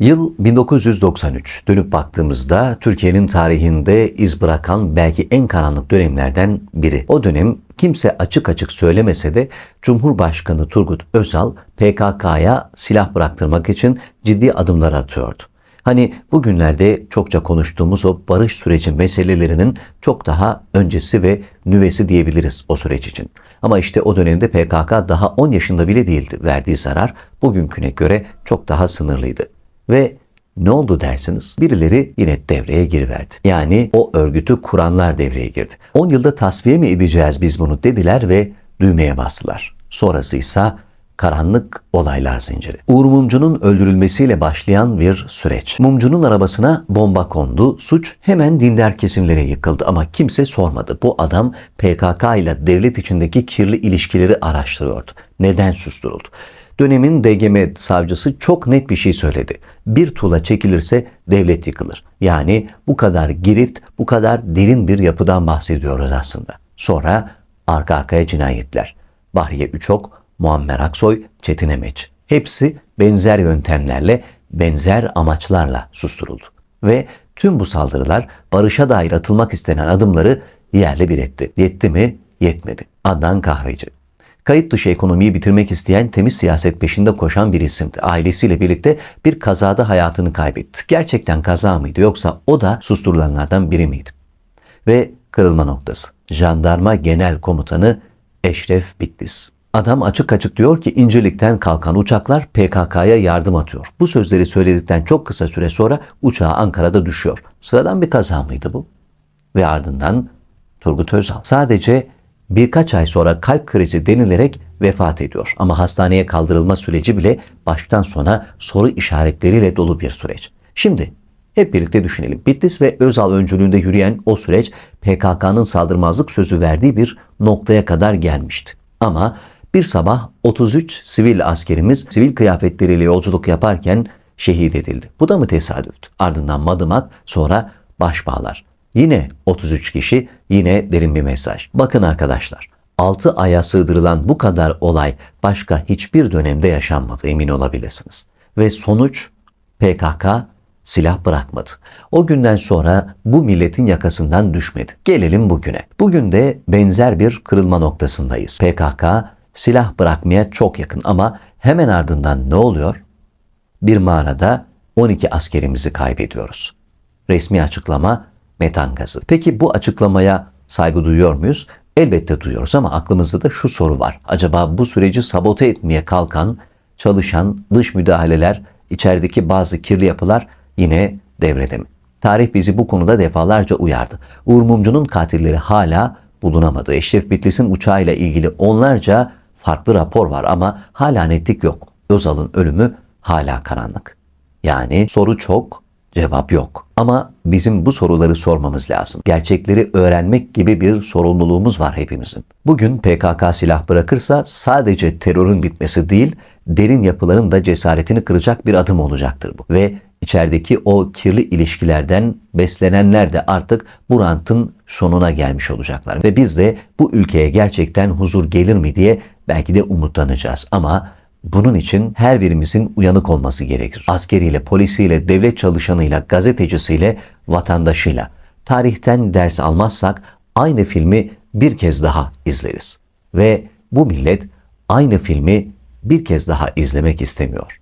Yıl 1993. Dönüp baktığımızda Türkiye'nin tarihinde iz bırakan belki en karanlık dönemlerden biri. O dönem kimse açık açık söylemese de Cumhurbaşkanı Turgut Özal PKK'ya silah bıraktırmak için ciddi adımlar atıyordu. Hani bugünlerde çokça konuştuğumuz o barış süreci meselelerinin çok daha öncesi ve nüvesi diyebiliriz o süreç için. Ama işte o dönemde PKK daha 10 yaşında bile değildi. Verdiği zarar bugünküne göre çok daha sınırlıydı. Ve ne oldu dersiniz? Birileri yine devreye giriverdi. Yani o örgütü kuranlar devreye girdi. 10 yılda tasfiye mi edeceğiz biz bunu dediler ve düğmeye bastılar. Sonrası ise karanlık olaylar zinciri. Uğur Mumcu'nun öldürülmesiyle başlayan bir süreç. Mumcu'nun arabasına bomba kondu, suç hemen dindar kesimlere yıkıldı ama kimse sormadı. Bu adam PKK ile devlet içindeki kirli ilişkileri araştırıyordu. Neden susturuldu? Dönemin DGM savcısı çok net bir şey söyledi. Bir tuğla çekilirse devlet yıkılır. Yani bu kadar girift, bu kadar derin bir yapıdan bahsediyoruz aslında. Sonra arka arkaya cinayetler. Bahriye Üçok, Muammer Aksoy, Çetin Emeç. Hepsi benzer yöntemlerle, benzer amaçlarla susturuldu. Ve tüm bu saldırılar barışa dair atılmak istenen adımları yerle bir etti. Yetti mi? Yetmedi. Adnan Kahveci. Kayıt dışı ekonomiyi bitirmek isteyen temiz siyaset peşinde koşan bir isimdi. Ailesiyle birlikte bir kazada hayatını kaybetti. Gerçekten kaza mıydı yoksa o da susturulanlardan biri miydi? Ve kırılma noktası. Jandarma Genel Komutanı Eşref Bitlis. Adam açık açık diyor ki İncirlik'ten kalkan uçaklar PKK'ya yardım atıyor. Bu sözleri söyledikten çok kısa süre sonra uçağı Ankara'da düşüyor. Sıradan bir kaza mıydı bu? Ve ardından Turgut Özal. Sadece birkaç ay sonra kalp krizi denilerek vefat ediyor. Ama hastaneye kaldırılma süreci bile baştan sona soru işaretleriyle dolu bir süreç. Şimdi hep birlikte düşünelim. Bitlis ve Özal öncülüğünde yürüyen o süreç PKK'nın saldırmazlık sözü verdiği bir noktaya kadar gelmişti. Ama bir sabah 33 sivil askerimiz sivil kıyafetleriyle yolculuk yaparken şehit edildi. Bu da mı tesadüftü? Ardından Madımak, sonra Başbağlar. Yine 33 kişi, yine derin bir mesaj. Bakın arkadaşlar, 6 aya sığdırılan bu kadar olay başka hiçbir dönemde yaşanmadı emin olabilirsiniz. Ve sonuç PKK silah bırakmadı. O günden sonra bu milletin yakasından düşmedi. Gelelim bugüne. Bugün de benzer bir kırılma noktasındayız. PKK silah bırakmaya çok yakın ama hemen ardından ne oluyor? Bir mağarada 12 askerimizi kaybediyoruz. Resmi açıklama metan gazı. Peki bu açıklamaya saygı duyuyor muyuz? Elbette duyuyoruz ama aklımızda da şu soru var. Acaba bu süreci sabote etmeye kalkan, çalışan dış müdahaleler, içerideki bazı kirli yapılar yine devrede mi? Tarih bizi bu konuda defalarca uyardı. Uğur Mumcu'nun katilleri hala bulunamadı. Eşref Bitlis'in uçağıyla ilgili onlarca farklı rapor var ama hala netlik yok. Özal'ın ölümü hala karanlık. Yani soru çok, cevap yok. Ama bizim bu soruları sormamız lazım. Gerçekleri öğrenmek gibi bir sorumluluğumuz var hepimizin. Bugün PKK silah bırakırsa sadece terörün bitmesi değil, derin yapıların da cesaretini kıracak bir adım olacaktır bu. Ve içerideki o kirli ilişkilerden beslenenler de artık bu rantın sonuna gelmiş olacaklar. Ve biz de bu ülkeye gerçekten huzur gelir mi diye belki de umutlanacağız. Ama bunun için her birimizin uyanık olması gerekir. Askeriyle, polisiyle, devlet çalışanıyla, gazetecisiyle, vatandaşıyla. Tarihten ders almazsak aynı filmi bir kez daha izleriz. Ve bu millet aynı filmi bir kez daha izlemek istemiyor.